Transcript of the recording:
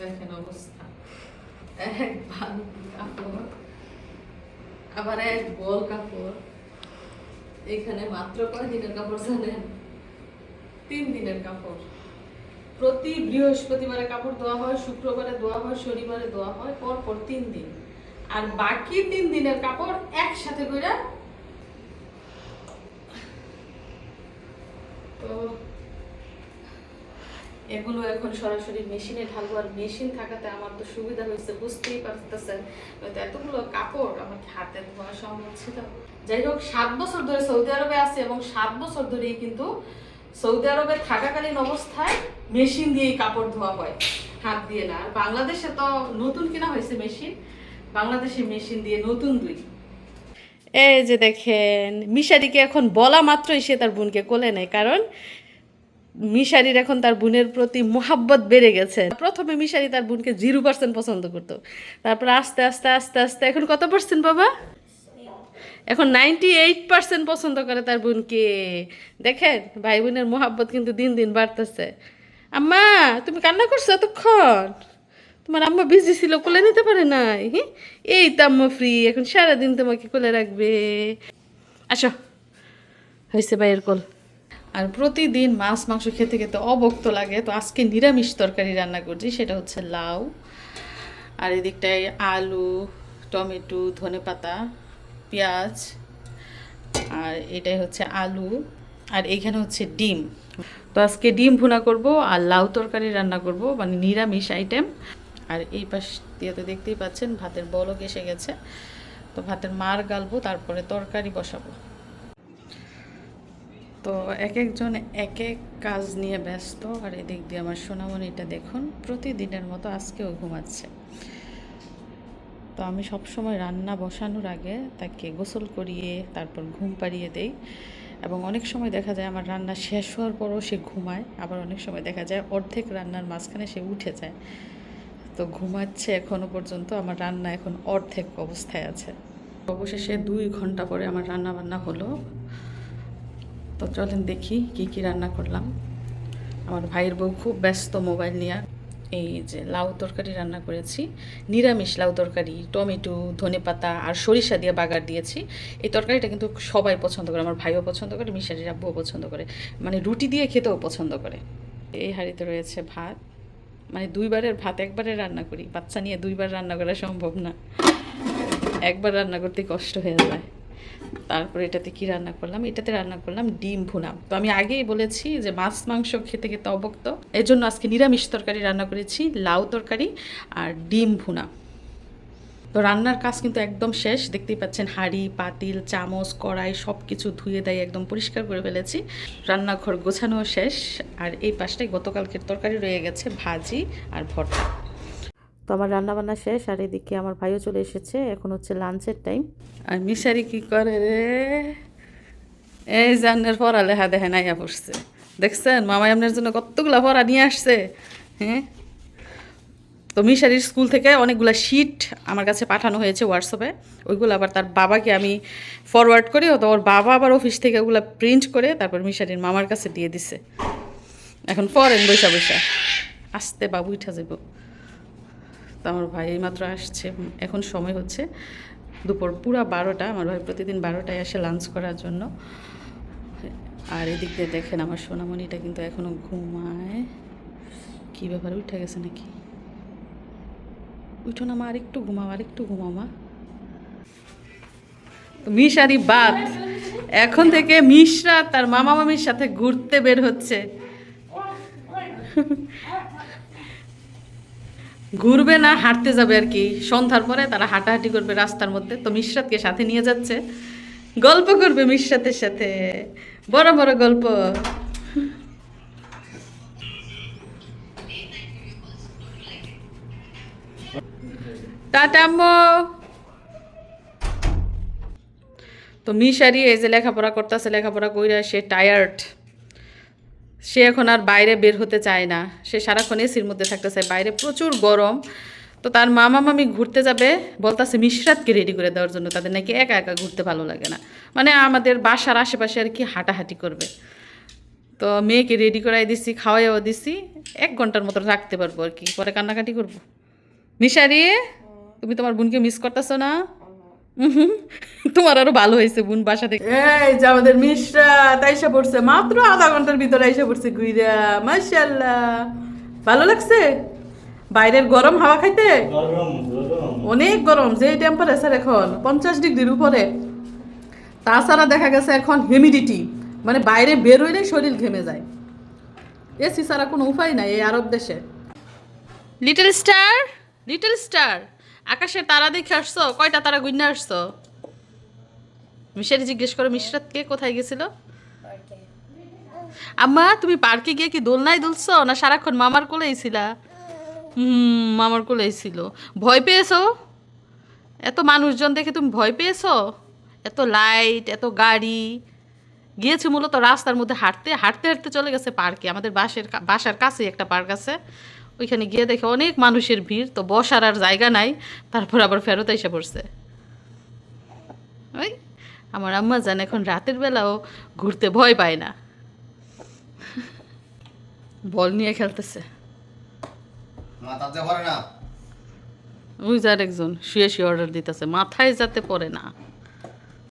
দেখেন অবস্থা এক কাপড় আবার এক বল কাপড় এখানে মাত্র কাপড় জানেন তিন দিনের কাপড়। প্রতি বৃহস্পতিবারে কাপড় ধোয়া হয়, শুক্রবারে ধোয়া হয়, শনিবারে ধোয়া হয় পর পর তিন দিন। আর বাকি তিন দিনের কাপড় একসাথে করে তো এগুলো এখন সরাসরি মেশিনে ঢালবো, আর মেশিন থাকাতে আমার তো সুবিধা হয়েছে, বুঝতেই পারতেছেন। হয়তো এতগুলো কাপড় আমার কি হাতে ধোয়া সম্ভব ছিল। যাই হোক, সাত বছর ধরে সৌদি আরবে আছে এবং সাত বছর ধরেই কিন্তু সৌদি আরবে থাকাকালীন অবস্থায় মেশিন দিয়েই কাপড় ধোয়া হয়, হাত দিয়ে না। আর বাংলাদেশে তো নতুন কেনা হয়েছে মেশিন, বাংলাদেশে মেশিন দিয়ে নতুন দুই। এই যে দেখেন, মিশারিকে এখন বলা মাত্রই সে তার বোনকে কোলে নেয়, কারণ মিশারির এখন তার বোনের প্রতি মোহাব্বত বেড়ে গেছে। প্রথমে মিশারি তার বোনকে জিরো পার্সেন্ট পছন্দ করতো। তারপরে আস্তে আস্তে আস্তে আস্তে, এখন কত পার্সেন্ট বাবা? এখন নাইনটি এইট পার্সেন্ট পছন্দ করে তার বোনকে। দেখেন ভাই বোনের মোহাব্বত কিন্তু দিন দিন বাড়তেছে। আম্মা, তুমি কান্না করছ এতক্ষণ? তোমার আম্মা বিজি ছিল, কোলে নিতে পারে নাই, হি? এই তো আম্মা ফ্রি এখন সারাদিন তোমাকে কোলে রাখবে। আসো, হয়েছে ভাইয়ের কোল আর প্রতিদিন মাছ, মাংস খেতে খেতে অবক্ত লাগে, তো আজকে নিরামিষ তরকারি রান্না করছি, সেটা হচ্ছে লাউ। আর এদিকটায় আলু, টমেটো, ধনেপাতা, পেঁয়াজ, আর এটাই হচ্ছে আলু, আর এখানে হচ্ছে ডিম। তো আজকে ডিম ভুনা করব আর লাউ তরকারি রান্না করব মানে নিরামিষ আইটেম আর এই পাশ দিয়ে তো দেখতেই পাচ্ছেন, ভাতের বলক এসে গেছে। তো ভাতের মার গালবো, তারপরে তরকারি বসাবো। তো এক একজন এক এক কাজ নিয়ে ব্যস্ত। আর এদিক দিয়ে আমার সোনামণিটা দেখুন, প্রতিদিনের মতো আজকেও ঘুমাচ্ছে। তো আমি সব সময় রান্না বসানোর আগে তাকে গোসল করিয়ে, তারপর ঘুম পাড়িয়ে দেই। এবং অনেক সময় দেখা যায় আমার রান্না শেষ হওয়ার পরও সে ঘুমায়, আবার অনেক সময় দেখা যায় অর্ধেক রান্নার মাঝখানে সে উঠে যায়। তো ঘুমাচ্ছে এখনও পর্যন্ত, আমার রান্না এখন অর্ধেক অবস্থায় আছে। অবশেষে দুই ঘণ্টা পরে আমার রান্না বান্না হলো। তো চলেন দেখি কি কি রান্না করলাম। আমার ভাইয়ের বউ খুব ব্যস্ত মোবাইল নিয়ে। এই যে লাউ তরকারি রান্না করেছি। নিরামিষ লাউ তরকারি, টমেটো, ধনেপাতা আর সরিষা দিয়ে বাগার দিয়েছি। এই তরকারিটা কিন্তু সবাই পছন্দ করে, আমার ভাইও পছন্দ করে, মিশারির আব্বুও পছন্দ করে। মানে রুটি দিয়ে খেতেও পছন্দ করে। এই হাঁড়িতে রয়েছে ভাত। মানে দুইবারের ভাত একবারে রান্না করি। বাচ্চা নিয়ে দুইবার রান্না করা সম্ভব না। একবার রান্না করতে কষ্ট হয়ে যায়। তারপর এটাতে কি রান্না করলাম? এটাতে রান্না করলাম ডিম ভুনা। তো আমি আগেই বলেছি যে মাছ, মাংস খেতে খেতে অবক্ত। এর জন্য আজকে নিরামিষ তরকারি রান্না করেছি, লাউ তরকারি আর ডিম ভুনা। তো রান্নার কাজ কিন্তু একদম শেষ। দেখতেই পাচ্ছেন হাঁড়ি, পাতিল, চামচ, কড়াই সব কিছু ধুয়ে দেয়, একদম পরিষ্কার করে ফেলেছি। রান্নাঘর গোছানো শেষ। আর এই পাশটায় গতকালকের তরকারি রয়ে গেছে ভাজি আর ভর্তা। তো আমার রান্নাবান্না শেষ, আর এদিকে আমার ভাইও চলে এসেছে। এখন হচ্ছে লাঞ্চের টাইম। আর মিশারি কি করে রে? এই জানের পড়ালেখা দেখে নাইয়া পড়ছে। দেখছেন? মামাই আপনার জন্য কতগুলা পড়া নিয়ে আসছে। হ্যাঁ? তো মিশারির স্কুল থেকে অনেকগুলো শিট আমার কাছে পাঠানো হয়েছে হোয়াটসঅ্যাপে ওইগুলো আবার তার বাবাকে আমি ফরওয়ার্ড করি তো ওর বাবা আবার অফিস থেকে ওগুলো প্রিন্ট করে তারপর মিশারির মামার কাছে দিয়ে দিছে। এখন পরেন বৈশা বৈশা আসতে বাবু উঠা যাব তো আমার ভাই এইমাত্র আসছে। এখন সময় হচ্ছে দুপুর পুরা বারোটা, আমার ভাই প্রতিদিন বারোটায় আসে লাঞ্চ করার জন্য। আর এদিক দিয়ে দেখেন আমার সোনামণিটা কিন্তু এখনও ঘুমায়। কী ব্যাপারে উঠে গেছে নাকি? উঠো না মা, আরেকটু ঘুমাও আরেকটু ঘুমাও মা। মিশারি বাদ। এখন থেকে মিশরা তার মামা মামির সাথে ঘুরতে বের হচ্ছে। ঘুরবে না, হাঁটতে যাবে আর কি। সন্ধ্যার পরে তারা হাঁটাহাঁটি করবে রাস্তার মধ্যে। তো মিশরাতকে সাথে নিয়ে যাচ্ছে। গল্প করবে মিশরাতের সাথে। বড় বড় গল্প। টাটা তো মিশারি এই যে লেখাপড়া করতেছে, লেখাপড়া কইরা সে টায়ার্ড সে এখন আর বাইরে বের হতে চায় না। সে সারাক্ষণ এসির মধ্যে থাকতে চায় বাইরে প্রচুর গরম। তো তার মামা মামি ঘুরতে যাবে, বলতাছে মিশরাতকে রেডি করে দেওয়ার জন্য, তাদের নাকি একা একা ঘুরতে ভালো লাগে না। মানে আমাদের বাসার আশেপাশে আর কি হাঁটাহাঁটি করবে। তো মেয়েকে রেডি করাই দিছি, খাওয়াইও দিছি, এক ঘণ্টার মতো রাখতে পারব আর কি। পরে কান্নাকাটি করব। মিশারি, তুমি তোমার বোনকে মিস করতেছো না? তোমার আরও ভালো হয়েছে বোন বাসা থেকে। এই যে আমাদের মিশ্রা তাইসা পড়ছে। মাত্র আধা ঘণ্টার ভিতরে আইসা পড়ছে গুইরা মাশাল্লাহ ভালো লাগছে? বাইরের গরম হাওয়া খাইতে? গরম গরম। অনেক গরম যে টেম্পারেচার এখন পঞ্চাশ ডিগ্রির উপরে। তাছাড়া দেখা গেছে এখন হিউমিডিটি মানে বাইরে বের হইলেই শরীর ঘেমে যায়। এসি ছাড়া কোনো উপায় নাই এই আরব দেশে। লিটল স্টার লিটল স্টার আকাশে তারা দেখে আসছো? কয়টা তারা গুইনা আসছো? মিশারি জিজ্ঞেস করো, মিশরাত কে কোথায় গেছিল? আম্মা, তুমি পার্কে গিয়ে কি দোলনায় দুলছো? না সারাক্ষণ মামার কোলেই ছিলা? হুম, মামার কোলেই ছিল। ভয় পেয়েছ? এত মানুষজন দেখে তুমি ভয় পেয়েছ? এত লাইট, এত গাড়ি। গিয়েছি মূলত রাস্তার মধ্যে হাঁটতে হাঁটতে হাঁটতে চলে গেছে পার্কে। আমাদের বাসের বাসার কাছেই একটা পার্ক আছে। ওইখানে গিয়ে দেখে অনেক মানুষের ভিড় তো বসার আর জায়গা নাই। তারপর আবার ফেরত এসে পড়ছে। ওই আমার আম্মা জান এখন রাতের বেলাও ঘুরতে ভয় পায় না। বল নিয়ে খেলতেছে। ওই যার একজন শুয়ে শুয়ে অর্ডার দিতেছে। মাথায় যাতে পড়ে না।